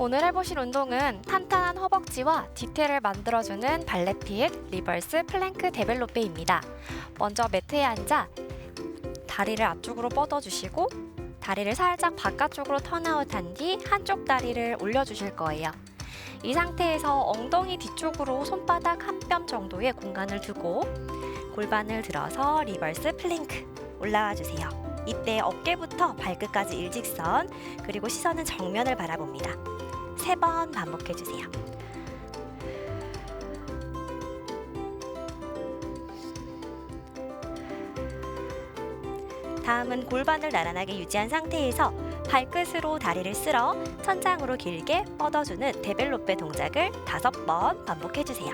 오늘 해보실 운동은 탄탄한 허벅지와 뒤태를 만들어주는 발레픽 리버스 플랭크 데벨로페입니다. 먼저 매트에 앉아 다리를 앞쪽으로 뻗어주시고 다리를 살짝 바깥쪽으로 턴아웃한 뒤 한쪽 다리를 올려주실 거예요. 이 상태에서 엉덩이 뒤쪽으로 손바닥 한 뼘 정도의 공간을 두고 골반을 들어서 리버스 플랭크 올라와 주세요. 이때 어깨부터 발끝까지 일직선 그리고 시선은 정면을 바라봅니다. 세 번 반복해 주세요. 다음은 골반을 나란하게 유지한 상태에서 발끝으로 다리를 쓸어 천장으로 길게 뻗어주는 데벨로페 동작을 다섯 번 반복해 주세요.